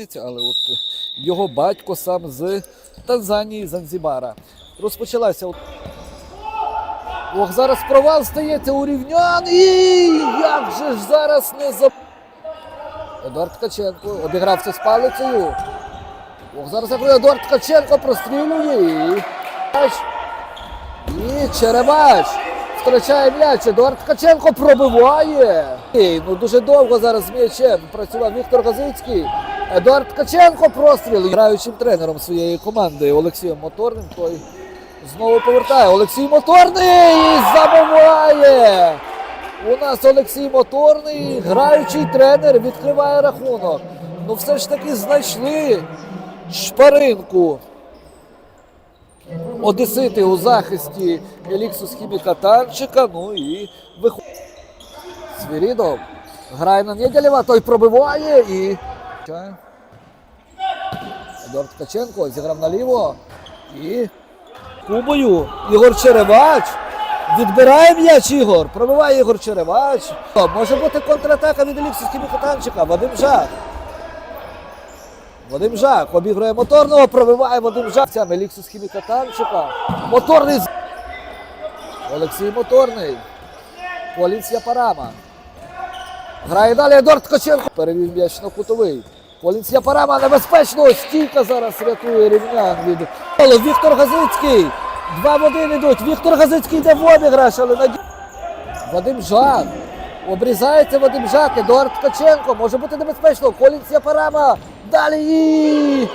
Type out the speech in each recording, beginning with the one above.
Але от його батько сам з Танзанії, Занзібара. Розпочалася. от- Ох, зараз провал стається у рівнян. І як же ж зараз не за. Едуард Ткаченко обігрався з палицею. Ох, зараз Едуард Ткаченко прострілює. І... І Черебач втрачає м'яч. Едуард Ткаченко пробиває. І, ну дуже довго зараз з м'ячем працював Віктор Газицький. Едуард Ткаченко простріл. Граючим тренером своєї команди Олексієм Моторним. Той знову повертає. Олексій Моторний забиває. У нас Олексій Моторний, граючий тренер, відкриває рахунок. Ну все ж таки знайшли шпаринку. Одесити у захисті Еліксус Хіміка Танчика. Ну і виходить. Свірідов грає на Недялєва, той пробиває і. Едуард Ткаченко зіграв наліво. І Кубою Ігор Черевач. Відбирає м'яч Ігор. Пробиває Ігор Черевач. Може бути контратака від Еліксус Хіміка Танчика. Вадим Жак. Вадим Жак обігрує моторного, пробиває Вадим Жак. Ця Еліксус Хіміка Танчика. Моторний. Олексій Моторний. Колінс Япарама. Грає далі Едуард Ткаченко. Перевів м'яч на кутовий. Колінс Япарама небезпечно. Стійка зараз рятує рівнян від Віктор Газицький. Два в один ідуть. Віктор Газицький йде в обіграш, але наді... Вадим Жак. Обрізається Вадим Жак. Едуард Ткаченко. Може бути небезпечно. Колінс Япарама. Далі.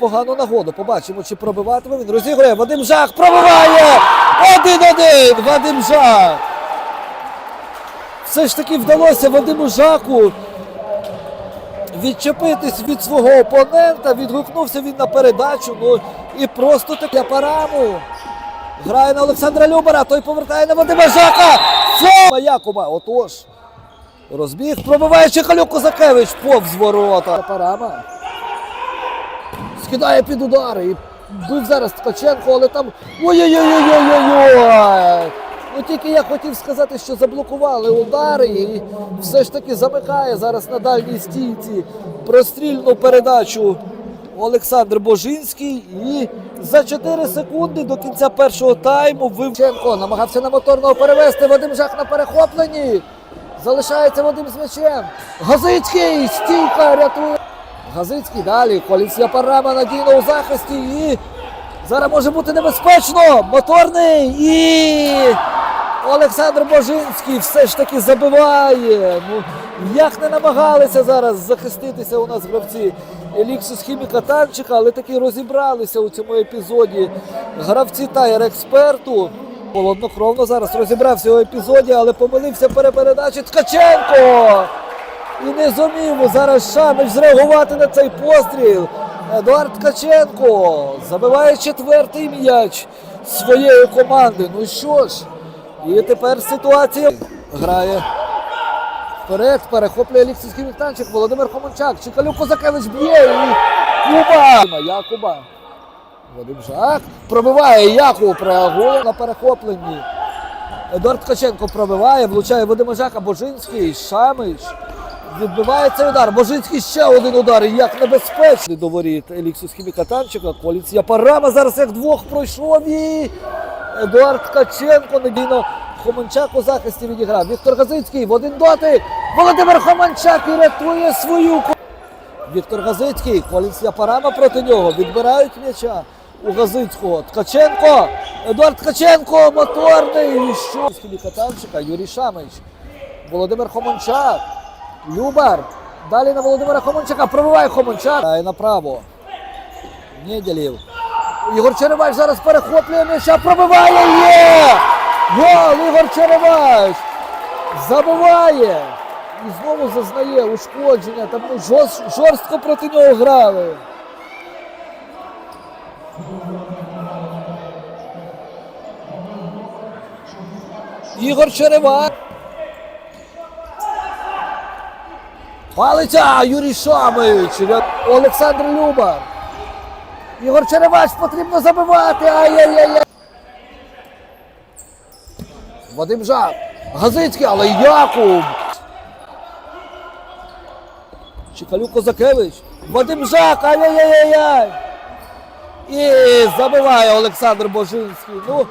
Погану нагоду. Побачимо, чи пробиватиме він. Розігрує. Вадим Жак пробиває! Один-один! Вадим Жак! Все ж таки вдалося Вадиму Жаку відчепитись від свого опонента. Відгукнувся він на передачу. Ну і просто таке параму. Грає на Олександра Любара, той повертає на Вадима Жака. Це Якуба. Отож. Розбіг, пробиває Чекалюк Козакевич повз ворота. Парама. Скидає під удари. І бив зараз Ткаченко, але там. Ой-ой-ой-ой-ой-ой! Ну тільки я хотів сказати, що заблокували удари і все ж таки замикає зараз на дальній стійці прострільну передачу Олександр Божинський. І за 4 секунди до кінця першого тайму Вивченко намагався на моторного перевести Вадим Жах на перехопленні. Залишається Вадим з м'ячем. Газицький стійка рятує. Газицький далі. Коліція парама надійно у захисті. І зараз може бути небезпечно. Моторний і Олександр Божинський все ж таки забиває. Ну, як не намагалися зараз захиститися у нас гравці Еліксус Хіміка Танчика, але таки розібралися у цьому епізоді гравці Тайр Експерту. Холоднокровно зараз розібрався у епізоді, але помилився перепередачі Ткаченко. І не зумів зараз Шамич зреагувати на цей постріл. Едуард Ткаченко забиває четвертий м'яч своєї команди. Ну що ж, і тепер ситуація грає вперед, перехоплює Олексійський Міхтанчик, Володимир Хомончак, Чекалюк Козакевич б'є і Куба. Якуба. Вадим Жак пробиває Якуб, реагує на перехопленні. Едуард Ткаченко пробиває, влучає Вадима Жака, Божинський, Шамич. Відбиває удар. Божинський ще один удар. Як небезпечний до воріт Еліксус Хіміка Танчика. Коліція Парама зараз як двох пройшов і Едуард Ткаченко надійно Хоманчак у захисті відіграв. Віктор Газицький в один дотик. Володимир Хоманчак і рятує свою Віктор Газицький, Коліція Парама проти нього. Відбирають м'яча у Газицького. Ткаченко. Едуард Ткаченко, моторний. І що? З Хіміка Танчика, Юрій Шамич. Володимир Хомончак. Любар. Далі на Володимира Хомончака. Пробиває Хомончак. Грає направо. Неділів. Ігор Черевач зараз перехоплює м'яча. Пробиває. Є! Гол! Ігор Черевач! Забиває! І знову зазнає ушкодження. Там жорст- жорстко проти нього грали. Ігор Черевач. Палиця Юрій Шамич, Олександр Любар. Ігор Черевач потрібно забивати. Ай-яй-яй. Вадим Жак. Газицький, але Якуб. Чекалюк Козакевич. Вадим Жак. Ай-яй-яй-яй. І забиває Олександр Божинський. Ну,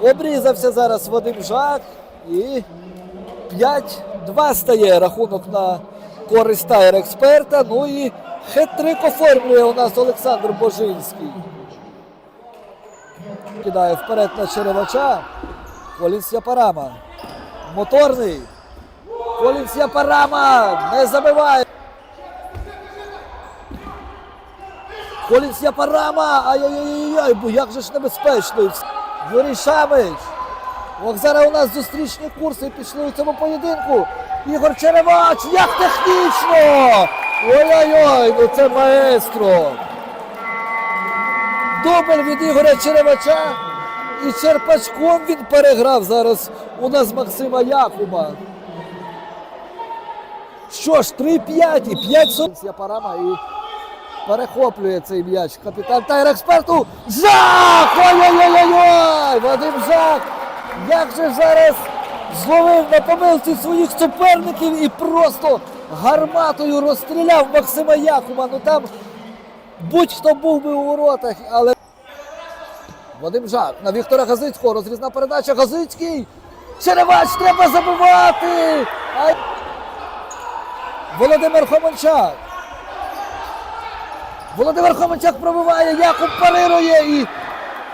обрізався зараз Вадим Жак. І 5-2 стає рахунок на користь тайр експерта. Ну і хет-трик оформлює у нас Олександр Божинський. Кидає вперед на Черевача. Колінс Япарама. Моторний. Колінс Япарама не забиває. Колінс Япарама. Ай-яй-яй-яй, бо як же ж небезпечно. Юрій Шамич. Ох, зараз у нас зустрічні курси пішли у цьому поєдинку. Ігор Черевач, як технічно! Ой-ой-ой, ну це маестро. Дубль від Ігоря Черевача. І Черпачком він переграв зараз у нас Максима Якуба. Що ж, 3-5 і 5 сотень. Япарама і перехоплює цей м'яч. Капітан Тайр експерту. Жак! Ой-ой-ой-ой! Вадим Жак! Як же зараз зловив на помилці своїх суперників і просто гарматою розстріляв Максима Якуба. Ну там будь-хто був би у воротах, але. Вадим Жак на Віктора Газицького. Розрізна передача. Газицький. Черевач треба забивати. Ай! Володимир Хоманчак. Володимир Хоманчак пробиває, Якуб парирує і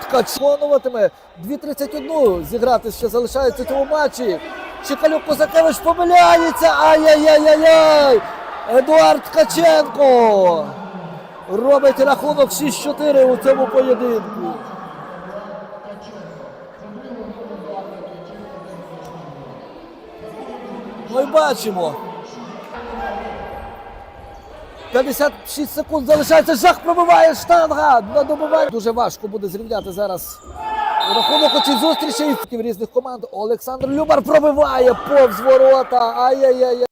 Ткач виконуватиме 2.31 зіграти ще залишається цьому матчі. Чекалюк Козакевич помиляється. Ай-яй-яй-яй-яй! Едуард Ткаченко робить рахунок 6-4 у цьому поєдинку. І бачимо. 56 секунд залишається. Жах пробиває штанга. На. Дуже важко буде зрівняти зараз. Рахунок у цій в різних команд. Олександр Любар пробиває повз ворота. Ай-яй-яй.